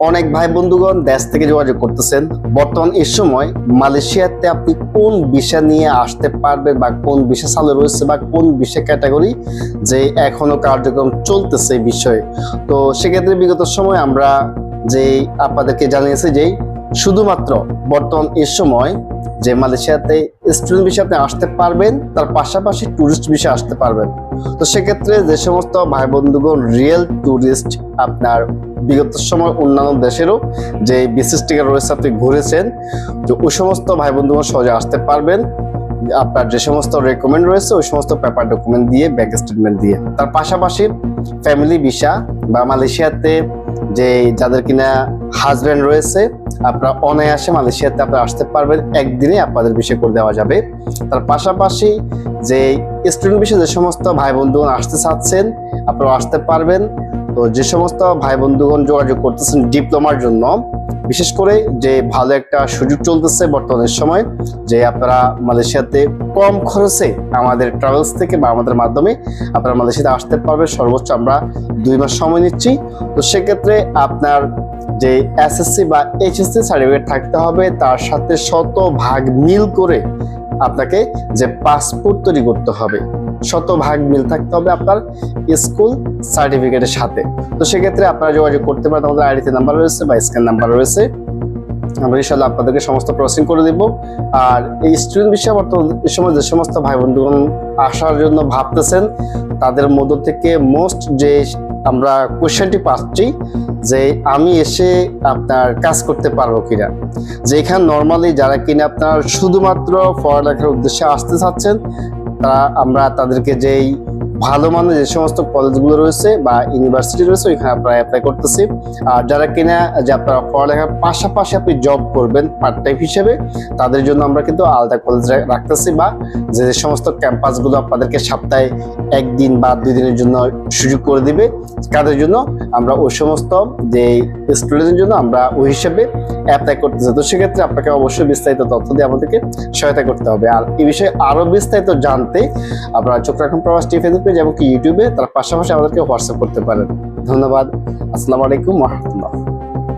অনেক ভাই বন্ধুগণ দেশ থেকে যোগাযোগ করতেছেন। বর্তমান এই সময় মালয়েশিয়াতে আপনি কোন বিষয় নিয়ে আসতে পারবেন বা কোন বিষয় চালু রয়েছে বা কোন বিষয় ক্যাটাগরি যে এখনও কার্যক্রম চলতেছে বিষয়ে? তো সেক্ষেত্রে বিগত সময় আমরা যে আপনাদেরকে জানিয়েছি যে শুধুমাত্র বর্তমান এই সময় যে মালয়েশিয়াতে স্টুডেন্ট বিষয়ে আপনি আসতে পারবেন, তার পাশাপাশি ট্যুরিস্ট বিষয়ে আসতে পারবেন। তো সেক্ষেত্রে যে সমস্ত ভাই বন্ধুগণ রিয়েল ট্যুরিস্ট আপনার বিগত সময় অন্যান্য দেশেরও যে বিশেষ টিকা রয়েছে আপনি ঘুরেছেন, তো ওই সমস্ত ভাই বন্ধুগণ সহজে আসতে পারবেন। আপনার যে সমস্ত রেকমেন্ড রয়েছে, ওই সমস্ত পেপার ডকুমেন্ট দিয়ে ব্যাংক স্টেটমেন্ট দিয়ে। তার পাশাপাশি ফ্যামিলি ভিসা বা মালয়েশিয়াতে যে যাদের কিনা হাজব্যান্ড রয়েছে আপনারা অনায়াসে মালয়েশিয়াতে আপনারা আসতে পারবেন। একদিনে আপনাদের বিষয় করে দেওয়া যাবে। তার পাশাপাশি যে স্টুডেন্ট বিষয়ে যে সমস্ত ভাই বন্ধুগণ আসতে চাচ্ছেন আপনারা আসতে পারবেন। তো যে সমস্ত ভাই বন্ধুগণ যোগাযোগ করতেছেন ডিপ্লোমার জন্য, বিশেষ করে যে ভালো একটা সুযোগ চলতেছে বর্তমানের সময়, যে আপনারা মালয়েশিয়াতে কম খরচে আমাদের ট্রাভেলস থেকে বা আমাদের মাধ্যমে আপনারা মালয়েশিয়াতে আসতে পারবেন। সর্বোচ্চ আমরা দুই মাস সময় নিচ্ছি। তো সেক্ষেত্রে আপনার যে এসএসসি বা এইচএসসি সার্টিফিকেট থাকতে হবে, তার সাথে শত ভাগ মিল করে আপনাকে যে পাসপোর্ট তৈরি করতে হবে। শত ভাগ মিল থাকতে হবে আপনার স্কুল সার্টিফিকেটের সাথে। তো সেক্ষেত্রে আপনারা যোগাযোগ করতে পারেন, আমাদের আইডিতে নাম্বার রয়েছে বা স্ক্যান নাম্বার রয়েছে। আমরা ইনশাল্লাহ আপনাদেরকে সমস্ত প্রসেসিং করে দিব। আর এই স্টুডেন্ট বিষয়ে বর্তমান এই সময় যে সমস্ত ভাই বন্ধুগণ আসার জন্য ভাবতেছেন, তাদের মধ্য থেকে মোস্ট যে আমরা কোয়েশ্চেনটি পাচ্ছি, যে আমি এসে আপনার কাজ করতে পারব কিনা। যে এখানে নর্মালি যারা কিনা আপনার শুধুমাত্র পড়ালেখার উদ্দেশ্যে আসতে চাচ্ছেন, তারা আমরা তাদেরকে যেই ভালো মানের যে সমস্ত কলেজগুলো রয়েছে বা ইউনিভার্সিটি রয়েছে, ওইখানে আপনারা অ্যাপ্লাই করতেছি। আর যারা কিনা যে আপনারা পড়ালেখার পাশাপাশি আপনি জব করবেন পার্ট টাইম হিসেবে, তাদের জন্য আমরা কিন্তু আলাদা কলেজ রাখতেছি বা যে সমস্ত ক্যাম্পাসগুলো আপনাদেরকে সপ্তাহে একদিন বা দুই দিনের জন্য সুযোগ করে দিবে কাদের জন্য আমরা ওই সমস্ত যে স্টুডেন্টের জন্য আমরা ওই হিসেবে অ্যাপ্লাই করতেছি। তো সেক্ষেত্রে আপনাকে অবশ্যই বিস্তারিত তথ্য দিয়ে আমাদেরকে সহায়তা করতে হবে। আর এই বিষয়ে আরও বিস্তারিত জানতে আপনারা চোখ রাখুন প্রবাস টি ফেসবুক পেজ এবং ইউটিউবে তার পাশাপাশি আমাদেরকে হোয়াটসঅ্যাপ করতে পারেন। ধন্যবাদ। আসসালামু আলাইকুম রহমতুল্লাহ।